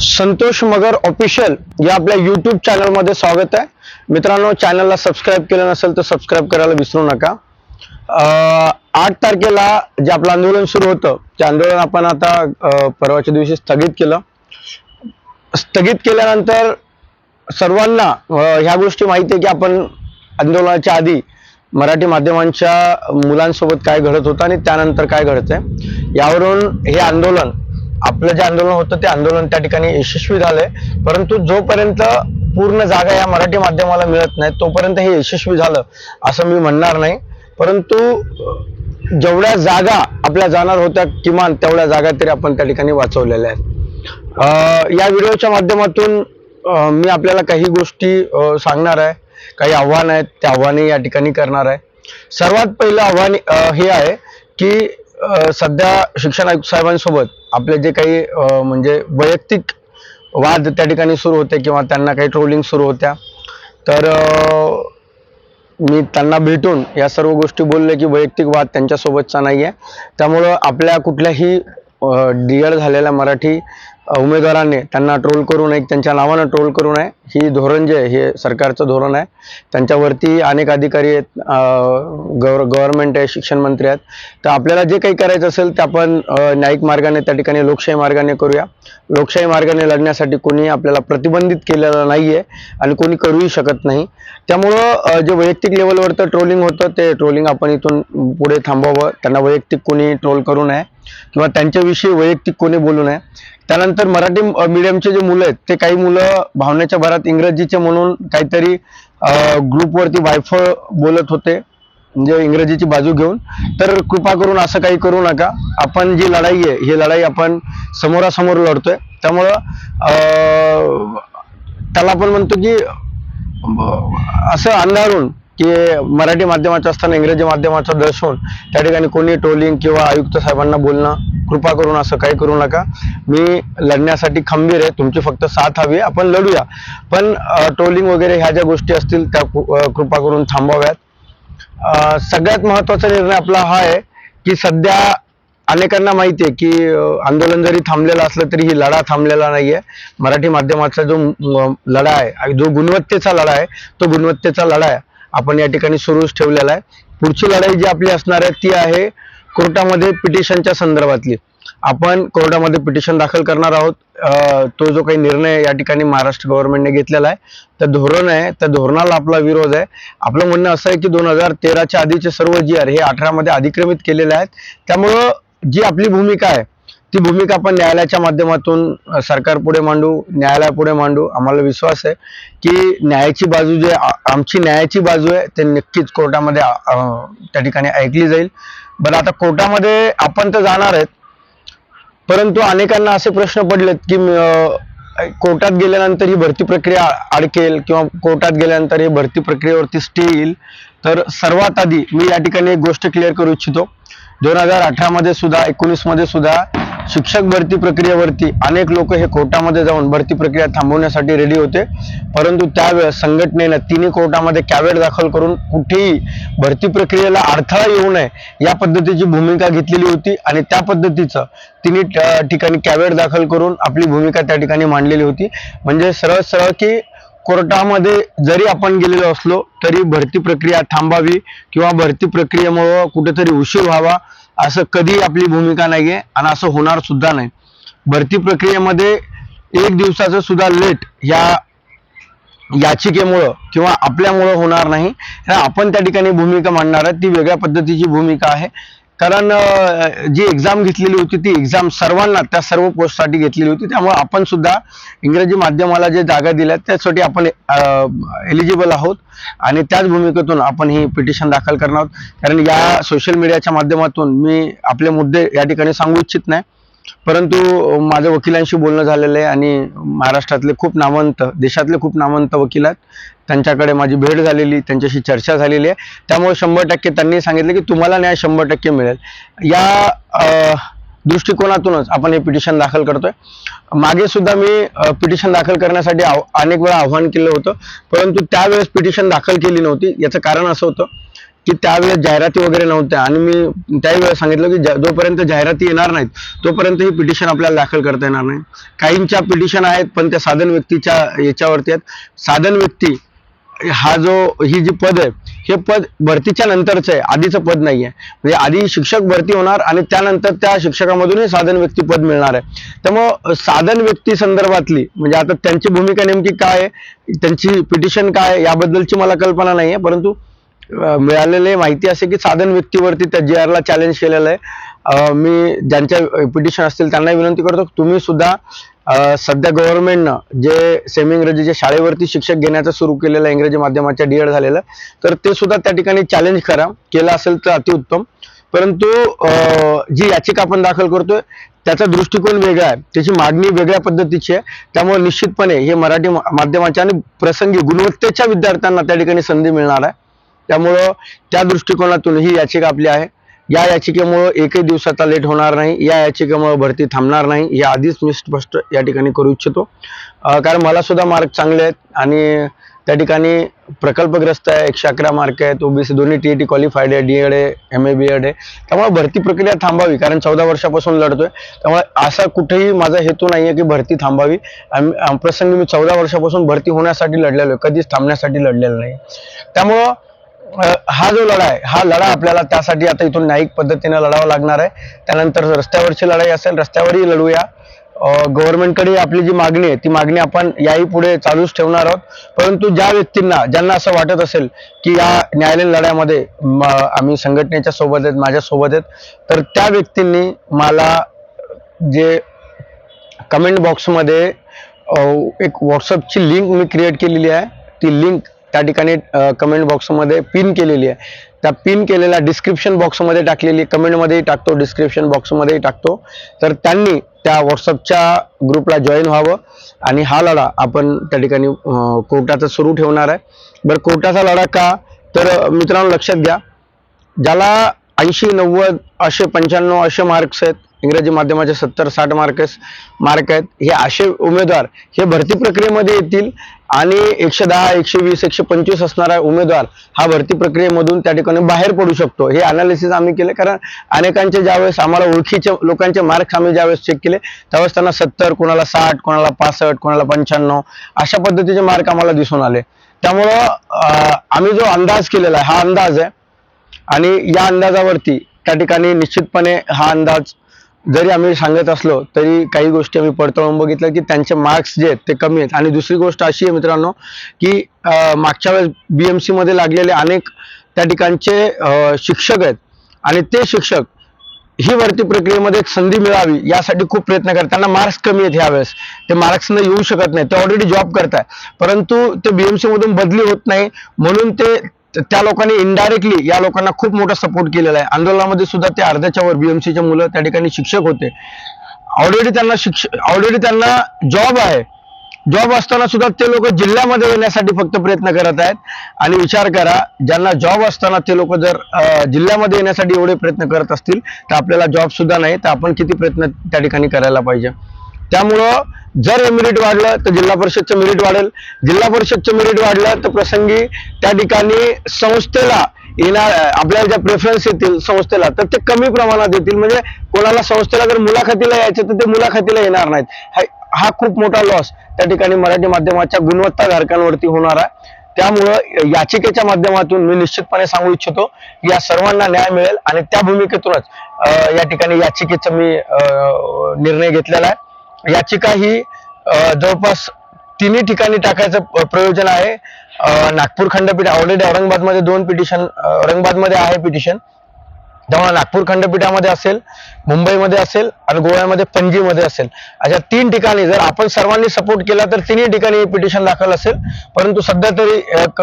संतोष मगर official या आपल्या YouTube चॅनलमध्ये स्वागत आहे. मित्रांनो चॅनलला सबस्क्राईब केलं नसेल तर सबस्क्राईब करायला विसरू नका. आठ तारखेला जे आपलं आंदोलन सुरू होतं ते आंदोलन आपण आता परवाच्या दिवशी स्थगित केलं. स्थगित केल्यानंतर सर्वांना ह्या गोष्टी माहिती आहे की आपण आंदोलनाच्या आधी मराठी माध्यमांच्या मुलांसोबत काय घडत होतं आणि त्यानंतर काय घडत आहे यावरून हे आंदोलन आपलं जे आंदोलन होतं ते आंदोलन त्या ठिकाणी यशस्वी झालंय. परंतु जोपर्यंत पूर्ण जागा या मराठी माध्यमाला मिळत नाही तोपर्यंत हे यशस्वी झालं असं मी म्हणणार नाही. परंतु जेवढ्या जागा आपल्या जाणार होत्या किमान तेवढ्या जागा तरी आपण त्या ठिकाणी वाचवलेल्या आहेत. या व्हिडिओच्या माध्यमातून मी आपल्याला काही गोष्टी सांगणार आहे. काही आव्हान आहेत ते आव्हाने या ठिकाणी करणार आहे. सर्वात पहिलं आव्हान हे आहे की सध्या शिक्षण आयुक्त साहेबांसोबत आपले जे काही म्हणजे वैयक्तिक वाद त्या ठिकाणी सुरू होते किंवा त्यांना काही ट्रोलिंग सुरू होत्या. तर मी त्यांना भेटून या सर्व गोष्टी बोलले की वैयक्तिक वाद त्यांच्यासोबतचा नाही आहे त्यामुळं आपल्या कुठल्याही डी एड झालेल्या मराठी उमेदवारांनी त्यांना ट्रोल करू नये त्यांच्या नावानं ट्रोल करू नये. ही धोरण जे आहे हे सरकारचं धोरण आहे. त्यांच्यावरती अनेक अधिकारी आहेत गव्हर गव्हर्नमेंट आहे शिक्षण मंत्री आहेत. तर आपल्याला जे काही करायचं असेल ते आपण न्यायिक मार्गाने त्या ठिकाणी लोकशाही मार्गाने करूया. लोकशाही मार्गाने लढण्यासाठी कोणी आपल्याला प्रतिबंधित केलेलं नाही आहे आणि कोणी करूही शकत नाही. त्यामुळं जे वैयक्तिक लेवलवरचं ट्रोलिंग होतं ते ट्रोलिंग आपण इथून पुढे थांबवावं. त्यांना वैयक्तिक कोणी ट्रोल करू नये. किंवा त्यांच्याविषयी वैयक्तिक कोणी बोलू नये. त्यानंतर मराठी मीडियमचे जे मुलं आहेत ते काही मुलं भावनेच्या भरात इंग्रजीचे म्हणून काहीतरी ग्रुपवरती वायफळ बोलत होते म्हणजे इंग्रजीची बाजू घेऊन. तर कृपा करून असं काही करू नका. आपण जी लढाई आहे ही लढाई आपण समोरासमोर लढतोय. त्यामुळं त्याला आपण म्हणतो की असं अंधारून की मराठी माध्यमाचं असताना इंग्रजी माध्यमाचं दर्शवून त्या ठिकाणी कोणी ट्रोलिंग किंवा आयुक्त साहेबांना बोलणं कृपा करून असं काही करू नका. मी लढण्यासाठी खंबीर आहे तुमची फक्त साथ हवी आहे आपण लढूया. पण ट्रोलिंग वगैरे ह्या ज्या गोष्टी असतील त्या कृपा करून थांबवाव्यात. सगळ्यात महत्त्वाचा निर्णय आपला हा आहे की सध्या अनेकांना माहिती आहे की आंदोलन जरी थांबलेलं असलं तरी ही लढा थांबलेला नाहीये. मराठी माध्यमाचा जो लढा आहे आणि जो गुणवत्तेचा लढा आहे तो गुणवत्तेचा लढा आहे. आपण या ठिकाणी सुरूच ठेवलेला आहे. पुढची लढाई जी आपली असणार आहे ती आहे कोर्टामध्ये पिटिशनच्या संदर्भातली. आपण कोर्टामध्ये पिटिशन दाखल करणार आहोत. तो जो काही निर्णय या ठिकाणी महाराष्ट्र गव्हर्नमेंटने घेतलेला आहे तर धोरण आहे त्या धोरणाला आपला विरोध आहे. आपलं म्हणणं असं आहे की दोन हजार तेराच्या आधीचे सर्व जी आर हे अठरामध्ये अधिक्रमित केलेले आहेत. त्यामुळं जी आपली भूमिका आहे ती भूमिका आपण न्यायालयाच्या माध्यमातून सरकारपुढे मांडू न्यायालयापुढे मांडू आम्हाला विश्वास आहे की न्यायाची बाजू जे आमची न्यायाची बाजू आहे ते नक्कीच कोर्टामध्ये त्या ठिकाणी ऐकली जाईल. बरं आता कोर्टामध्ये आपण तर जाणार आहेत परंतु अनेकांना असे प्रश्न पडलेत की कोर्टात गेल्यानंतर ही भरती प्रक्रिया अडकेल किंवा कोर्टात गेल्यानंतर ही भरती प्रक्रियेवरती स्टे येईल. तर सर्वात आधी मी या ठिकाणी एक गोष्ट क्लिअर करू इच्छितो. दोन हजार अठरामध्ये सुद्धा एकोणीसमध्ये सुद्धा शिक्षक भरती प्रक्रियेवरती अनेक लोक हे कोर्टामध्ये जाऊन भरती प्रक्रिया थांबवण्यासाठी रेडी होते. परंतु त्यावेळेस संघटनेनं तिन्ही कोर्टामध्ये कॅवेट दाखल करून कुठेही भरती प्रक्रियेला अडथळा येऊ नये या पद्धतीची भूमिका घेतलेली होती आणि त्या पद्धतीचं तिन्ही ठिकाणी कॅवेट दाखल करून आपली भूमिका त्या ठिकाणी मांडलेली होती. म्हणजे सरळ सरळ की कोर्टामध्ये जरी आपण गेलेलो असलो तरी भरती प्रक्रिया थांबावी किंवा भरती प्रक्रियेमुळं कुठेतरी उशीर व्हावा असं कधी आपली भूमिका नाहीये आणि असं होणार सुद्धा नाही. भरती प्रक्रियेमध्ये एक दिवसाचं सुद्धा लेट या याचिकेमुळं किंवा आपल्यामुळं होणार नाही. आपण त्या ठिकाणी भूमिका मांडणार आहे ती वेगळ्या पद्धतीची भूमिका आहे. कारण जी एक्झाम घेतलेली होती ती एक्झाम सर्वांना त्या सर्व पोस्टसाठी घेतलेली होती. त्यामुळे आपण सुद्धा इंग्रजी माध्यमाला जे जागा दिल्या त्यासाठी आपण एलिजिबल आहोत. आणि त्याच भूमिकेतून आपण ही पिटिशन दाखल करणार आहोत. कारण या सोशल मीडियाच्या माध्यमातून मी आपले मुद्दे या ठिकाणी सांगू इच्छित नाही. परंतु माझं वकिलांशी बोलणं झालेलं आहे आणि महाराष्ट्रातले खूप नामवंत देशातले खूप नामवंत वकील आहेत. त्यांच्याकडे माझी भेट झालेली त्यांच्याशी चर्चा झालेली आहे. त्यामुळे शंभर टक्के त्यांनी सांगितलं की तुम्हाला न्याय शंभर टक्के मिळेल. या दृष्टिकोनातूनच आपण हे पिटिशन दाखल करतोय. मागे सुद्धा मी पिटिशन दाखल करण्यासाठी अनेक वेळा आव्हान केलं होतं. परंतु त्यावेळेस पिटिशन दाखल केली नव्हती. याचं कारण असं होतं की त्यावेळेस जाहिराती वगैरे नव्हत्या. आणि मी त्याही वेळेस सांगितलं की जोपर्यंत जाहिराती येणार नाहीत तोपर्यंत ही पिटिशन आपल्याला दाखल करता येणार नाही. काहींच्या पिटिशन आहेत पण त्या साधन व्यक्तीच्या याच्यावरती आहेत. साधन व्यक्ती हा जो ही जी पद आहे हे पद भरतीच्या नंतरचं आहे. आधीचं पद नाही आहे म्हणजे आधी शिक्षक भरती होणार आणि त्यानंतर त्या शिक्षकामधून हे साधन व्यक्ती पद मिळणार आहे. त्यामुळं साधन व्यक्ती संदर्भातली म्हणजे आता त्यांची भूमिका नेमकी काय आहे त्यांची पिटिशन काय आहे याबद्दलची मला कल्पना नाही आहे परंतु मिळालेले माहिती असे की साधन व्यक्तीवरती त्या जी आरला चॅलेंज केलेलं आहे. मी ज्यांच्या पिटिशन असतील त्यांना विनंती करतो की तुम्ही सुद्धा सध्या गव्हर्नमेंटनं जे सेमी इंग्रजीच्या शाळेवरती शिक्षक घेण्याचं सुरू केलेलं आहे इंग्रजी माध्यमाच्या डीएड झालेलं तर ते सुद्धा त्या ठिकाणी चॅलेंज करा. केलं असेल तर अतिउत्तम परंतु जी याचिका आपण दाखल करतोय त्याचा दृष्टिकोन वेगळा आहे. त्याची मागणी वेगळ्या पद्धतीची आहे. त्यामुळे निश्चितपणे हे मराठी माध्यमाच्या आणि प्रसंगी गुणवत्तेच्या विद्यार्थ्यांना त्या ठिकाणी संधी मिळणार आहे. त्यामुळं त्या दृष्टिकोनातून ही याचिका आपली आहे. या याचिकेमुळं एकही दिवसाचा लेट होणार नाही. या याचिकेमुळं भरती थांबणार नाही. हे आधीच मी स्पष्ट या ठिकाणी करू इच्छितो. कारण मला सुद्धा मार्क चांगले आहेत आणि त्या ठिकाणी प्रकल्पग्रस्त आहे. एकशे अकरा मार्क आहेत. ओबीसी दोन्ही टी टी क्वालिफाईड आहे. डी एड आहे. एम ए बी एड आहे. त्यामुळे भरती प्रक्रिया थांबावी. कारण चौदा वर्षापासून लढतोय. त्यामुळे असा कुठेही माझा हेतू नाही आहे की भरती थांबावी. प्रसंगी मी चौदा वर्षापासून भरती होण्यासाठी लढलेलो आहे. कधीच थांबण्यासाठी लढलेलो नाही. त्यामुळं हा जो लढा आहे हा लढा आपल्याला त्यासाठी आता इथून न्यायिक पद्धतीने लढावा लागणार आहे. त्यानंतर रस्त्यावरची लढाई असेल रस्त्यावरही लढूया. गव्हर्नमेंटकडे आपली जी मागणी आहे ती मागणी आपण याही पुढे चालूच ठेवणार आहोत. परंतु ज्या व्यक्तींना ज्यांना असं वाटत असेल की या न्यायालयीन लढ्यामध्ये आम्ही संघटनेच्या सोबत आहेत माझ्या सोबत आहेत तर त्या व्यक्तींनी मला जे कमेंट बॉक्समध्ये एक व्हॉट्सअपची लिंक मी क्रिएट केलेली आहे. ती लिंक त्या ठिकाणी कमेंट बॉक्समध्ये पिन केलेली आहे. त्या पिन केलेल्या डिस्क्रिप्शन बॉक्समध्ये टाकलेली कमेंटमध्येही टाकतो डिस्क्रिप्शन बॉक्समध्येही टाकतो. तर त्यांनी त्या व्हॉट्सअपच्या ग्रुपला जॉईन व्हावं आणि हा लढा आपण त्या ठिकाणी कोर्टाचा सुरू ठेवणार आहे. बरं कोर्टाचा लढा का? तर मित्रांनो लक्षात घ्या. ज्याला ऐंशी नव्वद असे पंच्याण्णव असे मार्क्स आहेत इंग्रजी माध्यमाचे सत्तर साठ मार्कस मार्क आहेत. हे असे उमेदवार हे भरती प्रक्रियेमध्ये येतील आणि एकशे दहा एकशे वीस एकशे पंचवीस असणारा उमेदवार हा भरती प्रक्रियेमधून त्या ठिकाणी बाहेर पडू शकतो. हे अनालिसिस आम्ही केले. कारण अनेकांचे ज्यावेळेस आम्हाला ओळखीचे लोकांचे मार्क्स आम्ही ज्यावेळेस चेक केले त्यावेळेस त्यांना सत्तर कोणाला साठ कोणाला पासष्ट कोणाला पंच्याण्णव अशा पद्धतीचे मार्क आम्हाला दिसून आले. त्यामुळं आम्ही जो अंदाज केलेला आहे हा अंदाज आहे. आणि या अंदाजावरती त्या ठिकाणी निश्चितपणे हा अंदाज जरी आम्ही सांगत असलो तरी काही गोष्टी आम्ही पडताळून बघितलं की त्यांचे मार्क्स जे आहेत ते कमी आहेत. आणि दुसरी गोष्ट अशी आहे मित्रांनो की मागच्या वेळेस बी एम सीमध्ये लागलेले अनेक त्या ठिकाणचे शिक्षक आहेत. आणि ते शिक्षक ही भरती प्रक्रियेमध्ये एक संधी मिळावी यासाठी खूप प्रयत्न करतात. त्यांना मार्क्स कमी आहेत ह्यावेळेस. ते मार्क्सनं येऊ शकत नाही ते ऑलरेडी जॉब करताय परंतु ते बीएमसी मधून बदली होत नाही. म्हणून ते त्या लोकांनी इनडायरेक्टली या लोकांना खूप मोठा सपोर्ट केलेला आहे. आंदोलनामध्ये सुद्धा ते अर्ध्याच्या वर बीएमसीचे मुलं त्या ठिकाणी शिक्षक होते. ऑलरेडी त्यांना शिक्षक ऑलरेडी त्यांना जॉब आहे. जॉब असताना सुद्धा ते लोक जिल्ह्यामध्ये येण्यासाठी फक्त प्रयत्न करत आहेत. आणि विचार करा ज्यांना जॉब असताना ते लोक जर जिल्ह्यामध्ये येण्यासाठी एवढे प्रयत्न करत असतील तर आपल्याला जॉब सुद्धा नाही तर आपण किती प्रयत्न त्या ठिकाणी करायला पाहिजे. त्यामुळं जर हे मेरिट वाढलं तर जिल्हा परिषदचं मेरिट वाढेल. जिल्हा परिषदचं मेरिट वाढलं तर प्रसंगी त्या ठिकाणी संस्थेला येणार आपल्याला ज्या प्रेफरन्स येतील संस्थेला तर ते कमी प्रमाणात येतील. म्हणजे कोणाला संस्थेला जर मुलाखतीला यायचं तर ते मुलाखतीला येणार नाहीत. हा- हा खूप मोठा लॉस त्या ठिकाणी मराठी माध्यमाच्या गुणवत्ताधारकांवरती होणार आहे. त्यामुळं याचिकेच्या माध्यमातून मी निश्चितपणे सांगू इच्छितो या सर्वांना न्याय मिळेल आणि त्या भूमिकेतूनच या ठिकाणी याचिकेचा मी अं, निर्णय घेतलेला आहे. याचिका ही जवळपास तिन्ही ठिकाणी टाकायचं प्रयोजन आहे. नागपूर खंडपीठ ऑलरेडी औरंगाबादमध्ये दोन पिटिशन औरंगाबादमध्ये आहे पिटिशन. जेव्हा नागपूर खंडपीठामध्ये असेल मुंबईमध्ये असेल आणि गोव्यामध्ये पणजीमध्ये असेल. अशा तीन ठिकाणी जर आपण सर्वांनी सपोर्ट केला तर तिन्ही ठिकाणी पिटिशन दाखल असेल. परंतु सध्या तरी एक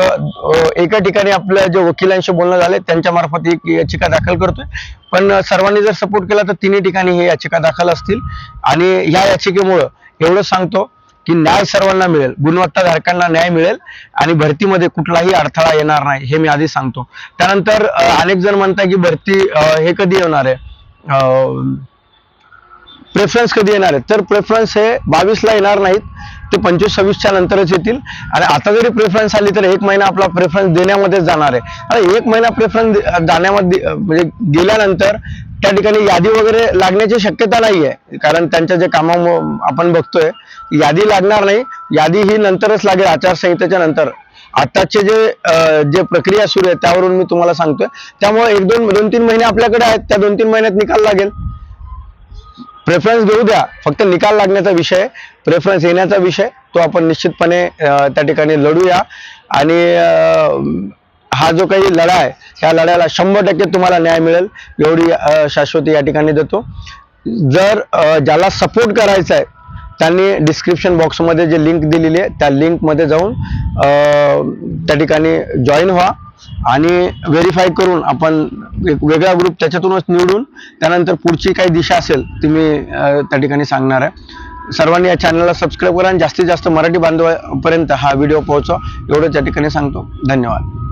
एका ठिकाणी आपल्या जे वकिलांशी बोलणं झाले त्यांच्या मार्फत एक याचिका दाखल करतोय. पण सर्वांनी जर सपोर्ट केला तर तिन्ही ठिकाणी हे याचिका दाखल असतील. आणि ह्या याचिकेमुळं एवढंच सांगतो की न्याय सर्वांना मिळेल गुणवत्ताधारकांना न्याय मिळेल आणि भरतीमध्ये कुठलाही अडथळा येणार नाही हे मी आधी सांगतो. त्यानंतर अनेक जण म्हणतात की भरती हे कधी येणार आहे? अं, प्रेफरन्स कधी येणार आहेत? तर प्रेफरन्स हे बावीसला येणार नाहीत. ते पंचवीस सव्वीसच्या नंतरच येतील. आणि आता जरी प्रेफरन्स आली तर एक महिना आपला प्रेफरन्स देण्यामध्येच जाणार आहे. आणि एक महिना प्रेफरन्स जाण्यामध्ये म्हणजे गेल्यानंतर त्या ठिकाणी यादी वगैरे लागण्याची शक्यता नाही आहे कारण त्यांच्या जे कामामुळं आपण बघतोय यादी लागणार नाही. यादी ही नंतरच लागेल आचारसंहितेच्या नंतर. आताचे जे जे प्रक्रिया सुरू आहे त्यावरून मी तुम्हाला सांगतोय. त्यामुळे एक दोन दोन तीन महिने आपल्याकडे आहेत. त्या दोन तीन महिन्यात निकाल लागेल. प्रेफरन्स घेऊ द्या. फक्त निकाल लागण्याचा विषय प्रेफरन्स येण्याचा विषय तो आपण निश्चितपणे त्या ठिकाणी लढूया. आणि हा जो काही लढा आहे त्या लढ्याला शंभर टक्के तुम्हाला न्याय मिळेल. एवढी शाश्वती या ठिकाणी देतो. जर ज्याला सपोर्ट करायचा आहे त्यांनी डिस्क्रिप्शन बॉक्समध्ये जे लिंक दिलेली आहे त्या लिंकमध्ये जाऊन त्या ठिकाणी जॉईन व्हा. आणि व्हेरीफाय करून आपण एक वेगळा ग्रुप त्याच्यातूनच निवडून त्यानंतर पुढची काही दिशा असेल ती मी त्या ठिकाणी सांगणार आहे. सर्वांनी या चॅनलला सबस्क्राईब करा आणि जास्तीत जास्त मराठी बांधवापर्यंत हा व्हिडिओ पोहोचवा. एवढंच त्या ठिकाणी सांगतो. धन्यवाद.